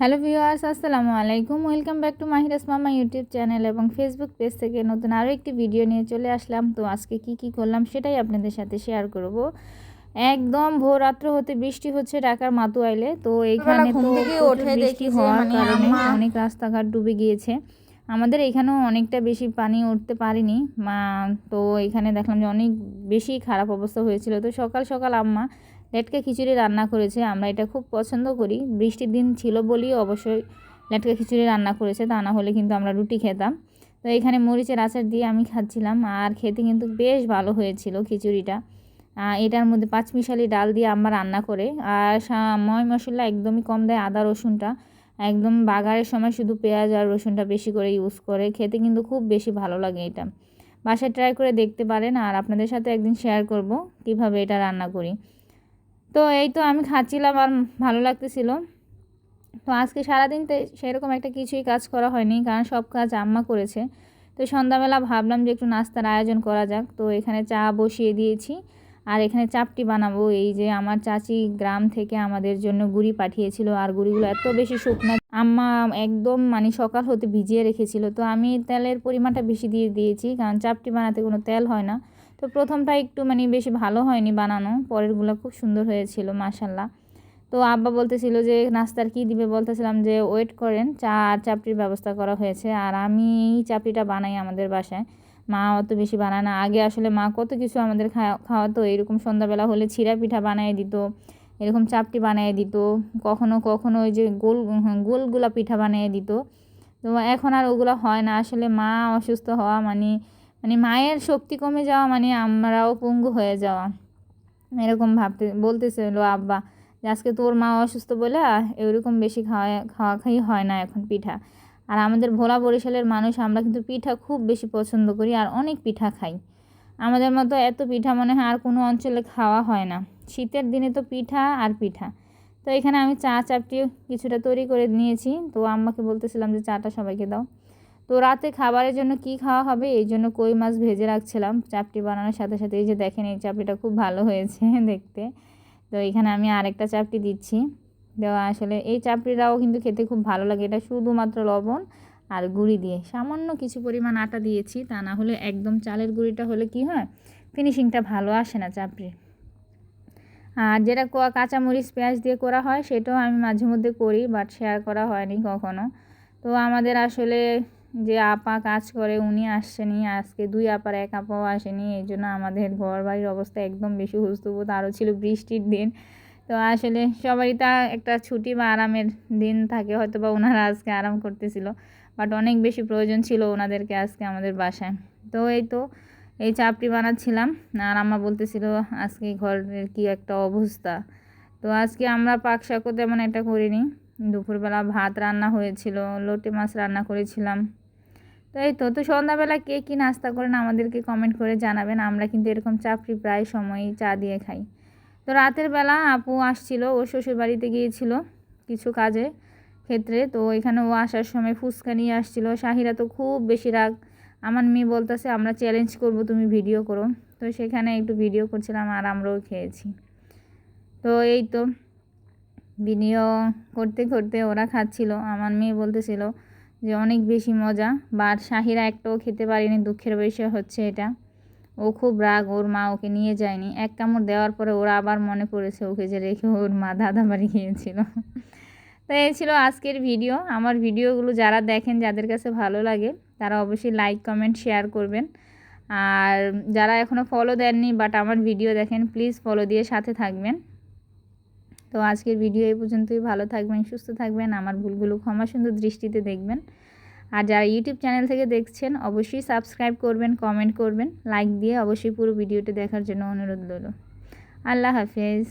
Hello viewers আসসালামু আলাইকুম। Welcome back to মাহিরাস মামা ইউটিউব চ্যানেল এবং ফেসবুক পেজ থেকে নতুন আরও একটি ভিডিও নিয়ে চলে আসলাম। তো আজকে কি কি করলাম সেটাই আপনাদের সাথে শেয়ার করব। একদম ভোর রাত্র হতে বৃষ্টি হচ্ছে ঢাকার মাতুয়াইলে তো এইখানে তো বৃষ্টি হওয়ার কারণে অনেক রাস্তাঘাট ডুবে গিয়েছে। আমাদের এখানেও অনেকটা বেশি পানি উঠতে পারিনি। মা তো এখানে দেখলাম যে অনেক বেশি খারাপ অবস্থা হয়েছিল। তো সকাল সকাল আম্মা লেটকা খিচুড়ি রান্না করেছে, আমরা এটা খুব পছন্দ করি। বৃষ্টির দিন ছিল বলেই অবশ্যই লেটকা খিচুড়ি রান্না করেছে, তা না হলে কিন্তু আমরা রুটি খেতাম। তো এখানে মরিচের আচার দিয়ে আমি খাচ্ছিলাম, আর খেতে কিন্তু বেশ ভালো হয়েছিল খিচুড়িটা। এটার মধ্যে পাঁচমিশালি ডাল দিয়ে আম্মা রান্না করে, আর ময় মশলা একদমই কম দেয় আদা রসুনটা। একদম বাগারের সময় শুধু পেঁয়াজ আর রসুনটা বেশি করে ইউজ করে, খেতে কিন্তু খুব বেশি ভালো লাগে এটা। বাসায় ট্রাই করে দেখতে পারেন, আর আপনাদের সাথে একদিন শেয়ার করব কীভাবে এটা রান্না করি। তো এই তো আমি খাচ্ছিলাম আর ভালো লাগতেছিল। তো আজকে সারাদিন তো সেরকম একটা কিছুই কাজ করা হয়নি, কারণ সব কাজ আম্মা করেছে। তো সন্ধ্যাবেলা ভাবলাম যে একটু নাস্তার আয়োজন করা যাক। তো এখানে চা বসিয়ে দিয়েছি আর এখানে চাপটি বানাবো। এই যে আমার চাচি গ্রাম থেকে আমাদের জন্য গুড়ি পাঠিয়েছিল আর গুড়িগুলো এত বেশি শুকনো। আম্মা একদম মানে সকাল হতে ভিজিয়ে রেখেছিল। তো আমি তেলের পরিমাণটা বেশি দিয়ে দিয়েছি, কারণ চাপটি বানাতে কোনো তেল হয় না। তো প্রথমটা একটু মানে বেশি ভালো হয়নি বানানো, পরেরগুলো খুব সুন্দর হয়েছিল মাসাল্লাহ তো আব্বা বলতেছিল যে, নাস্তার কি দিবে? বলতেছিলাম যে, ওয়েট করেন, চা আর চাপড়ির ব্যবস্থা করা হয়েছে, আর আমি এই চাপড়িটা বানাই আমাদের বাসায়। মা অত বেশি বানায় না। আগে আসলে মা কত কিছু আমাদের খাওয়া, খাওয়াতো, এরকম সন্ধ্যাবেলা হলে ছিঁড়া পিঠা বানিয়ে দিত, এরকম চাপটি বানিয়ে দিত, কখনো কখনো ওই যে গোল গোলগুলা পিঠা বানিয়ে দিত। তো এখন আর ওগুলো হয় না। আসলে মা অসুস্থ হওয়া মানে মানে মায়ের শক্তি কমে যাওয়া মানে আমরাও পঙ্গু হয়ে যাওয়া। এরকম ভাবতে বলতেছিল আব্বা যে আজকে তোর মা অসুস্থ বলে এরকম বেশি খাওয়া খাওয়া খাই হয় না এখন পিঠা। আর আমাদের ভোলা বরিশালের মানুষ, আমরা কিন্তু পিঠা খুব বেশি পছন্দ করি আর অনেক পিঠা খাই। আমাদের মতো এত পিঠা মনে হয় আর কোনো অঞ্চলে খাওয়া হয় না। শীতের দিনে তো পিঠা আর পিঠা। তো এখানে আমি চা চাপটিও কিছুটা তৈরি করে নিয়েছি। তো আম্মাকে বলতেছিলাম যে চাটা সবাইকে দাও। তো রাতে খাবারের জন্য কি খাওয়া হবে? এই জন্য কই মাছ ভেজে রাখছিলাম। চাপটি বানানোর সাথে সাথে এই যে দেখেন, এই চাপটিটা খুব ভালো হয়েছে দেখতে। তো এখানে আমি আরেকটা চাপটি দিচ্ছি। দেওয়া আসলে এই চাপড়িটাও কিন্তু খেতে খুব ভালো লাগে। এটা শুধুমাত্র লবণ আর গুঁড়ি দিয়ে। সামান্য কিছু পরিমাণ আটা দিয়েছি, তা না হলে একদম চালের গুঁড়িটা হলে কি হয়? ফিনিশিংটা ভালো আসে না চাপড়ি আর যেটা কাঁচামরিচ, পেঁয়াজ দিয়ে করা হয়, সেটাও আমি মাঝে মধ্যে করি বাট শেয়ার করা হয়নি কখনো। তো আমাদের আসলে যে আপা কাজ করে উনি আসছেনি আজকে দুই আপার এক আপাও আসেনি, এই জন্য আমাদের ঘর বাড়ির অবস্থা একদম বেশি হুস্তপুত আরও ছিল বৃষ্টির দিন। তো আসলে সবারই তা একটা ছুটি বা আরামের দিন থাকে হয়তো বা ওনারা আজকে আরাম করতেছিল, বাট অনেক বেশি প্রয়োজন ছিল ওনাদেরকে আজকে আমাদের বাসায়। তো এই তো, এই চাপটি বানাচ্ছিলাম, আর আম্মা বলতেছিল, আজকে ঘরের কি একটা অবস্থা? তো আজকে আমরা পাক শাকও তেমন একটা করিনি। দুপুরবেলা ভাত রান্না হয়েছিল, লোটে মাছ রান্না করেছিলাম। তো এই তো তো সন্ধ্যাবেলা কে কী নাস্তা করেন আমাদেরকে কমেন্ট করে জানাবেন, আমরা কিন্তু এরকম চাপড়ি প্রায় সময়ই চা দিয়ে খাই। তো রাতের বেলা আপু আসছিল, ও শ্বশুর বাড়িতে গিয়েছিল কিছু কাজে ক্ষেত্রে, তো এখানে ও আসার সময় ফুচকা নিয়ে আসছিল। শাহিরা তো খুব বেশি রাগ, আমার মেয়ে বলতেছে, আমরা চ্যালেঞ্জ করব, তুমি ভিডিও করো। তো সেখানে একটু ভিডিও করছিলাম আর আমরাও খেয়েছি। তো এই তো ভিডিও করতে করতে ওরা খাচ্ছিল। আমার মেয়ে বলতেছিল যে অনেক বেশি মজা বাট শাহিরা একটাও খেতে পারিনি, দুঃখের বিষয় হচ্ছে এটা। ও খুব রাগ, ওর মা ওকে নিয়ে যায়নি। এক কামড় দেওয়ার পরে ওরা আবার মনে পড়েছে ওকে যে রেখে ওর মা দাদা বাড়ি গিয়েছিল। তো এই ছিল আজকের ভিডিও। আমার ভিডিওগুলো যারা দেখেন, যাদের কাছে ভালো লাগে, তারা অবশ্যই লাইক কমেন্ট শেয়ার করবেন। আর যারা এখনও ফলো দেননি বাট আমার ভিডিও দেখেন প্লিজ ফলো দিয়ে সাথে থাকবেন। তো আজকের ভিডিও এই পর্যন্তই। ভালো থাকবেন, সুস্থ থাকবেন, আমার ভুলগুলো ক্ষমা সুন্দর দৃষ্টিতে দেখবেন। আর যারা ইউটিউব চ্যানেল থেকে দেখছেন, অবশ্যই সাবস্ক্রাইব করবেন কমেন্ট করবেন লাইক দিয়ে অবশ্যই পুরো ভিডিওটি দেখার জন্য অনুরোধ রইল। আল্লাহ হাফেজ।